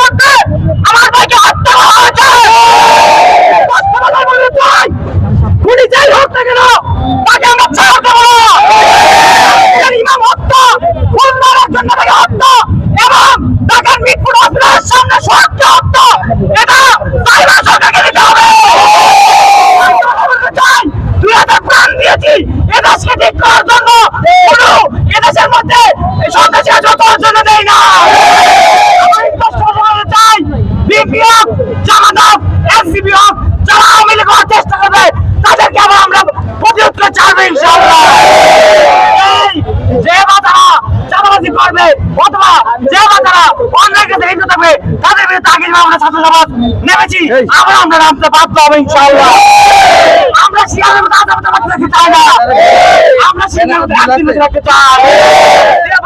মধ্যে আমার ভাইকে হত্যা করা তাকে আমরা ছাড় দেবো এবং দুই হাজার প্রাণ দিয়েছি, এদেশকে ঠিক করার জন্য এদেশের মধ্যে এই সন্ত্রাসী যত জন্য দেয় না আমরা স্পষ্ট বলতে চাই বিপিএফ জামাত এনসিপি হোক যারা আওয়ামী লীগ হওয়ার চেষ্টা করবে তাদেরকে আবার আমরা প্রতিরোধ করে ছাড়বে ইনশাআল্লাহ এই যে বাধারা করবে অথবা যে বাধারা অন্যের কাছে হিন্দু থাকবে তাদের বিরুদ্ধে আগে আমরা ছাত্র সমাজ নেমেছি আবার আমরা নামতে বাধ্য হবে ইনশাআল্লাহ। আমরা শিয়ালের মতো করতে রাখতে চাই না আমরা শিয়ালের মতো অ্যাক্টিভিটি রাখতে চাই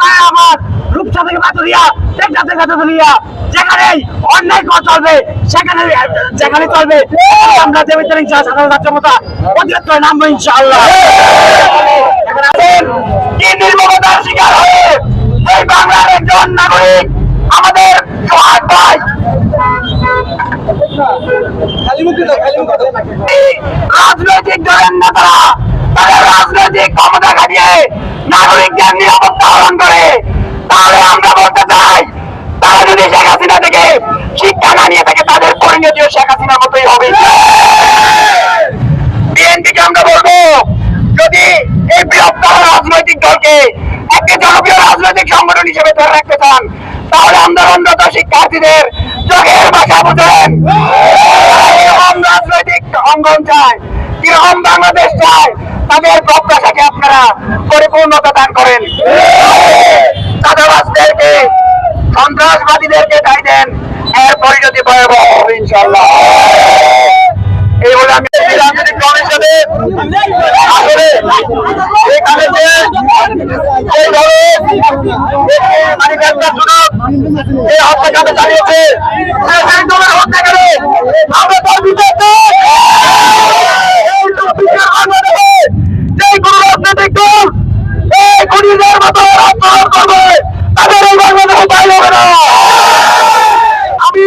ভাই আমার রূপসা থেকে বাতুরিয়া টেকনা থেকে বাতুরিয়া যেখানেই অন্যায় করা চলবে সেখানে যেখানে চলবে আমরা দেবী তারিখ সাধারণ রাজ্য মতো প্রতিরোধ করে নামবো ইনশাআল্লাহ। কি নির্মমতার শিকার এই বাংলার একজন নাগরিক আমাদের রাজনৈতিক দলের নেতারা তাদের রাজনৈতিক ক্ষমতা খাটিয়ে নাগরিকদের নিরাপত্তা হরণ করে। তাহলে আমরা বলতে চাই, তারা যদি শেখ হাসিনা থেকে শিক্ষা না নিয়ে থাকে, তাদের পরিণতিও শেখ হাসিনার মতোই হবে। বিএনপিকে আমরা বলব, যদি এই বৃহত্তর রাজনৈতিক দলকে একটি জনপ্রিয় রাজনৈতিক সংগঠন হিসেবে ধরে রাখতে চান, তাহলে আন্দোলনরত শিক্ষার্থীদের চোখের ভাষা বুঝেন। রাজনৈতিক অঙ্গন চায়, কীরকম বাংলাদেশ চায়, তাদের প্রত্যাশাকে আপনারা পরিপূর্ণতা দান করেন। চাঁদাবাজদেরকে সন্ত্রাসবাদীদেরকে দায় দেন, এর পরিণতি ভয়াবহ ইনশাল্লাহ এই বলে আমি রাজনৈতিক কমিশনে আসলে এখানে যে এই দলে মানিকান্তার সুযোগ এই হত্যাকাণ্ড চালিয়েছে। হত্যাকারে আমরা তার বিরুদ্ধে এই চব্বিশের বাংলাদেশে যে কোনো রাজনৈতিক দল এই খুনিদের মতো আত্মহত্যা করবে তাদের এই বাংলাদেশে বাইরে হবে না আমি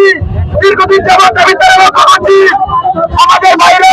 দীর্ঘদিন যাবত দাবিদারে লক্ষ্য করছি আমাদের বাইরে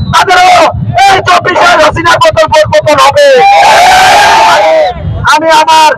তাদেরও এই চব্বিশের হাসিনার পতন পতন হবে। আমি আমার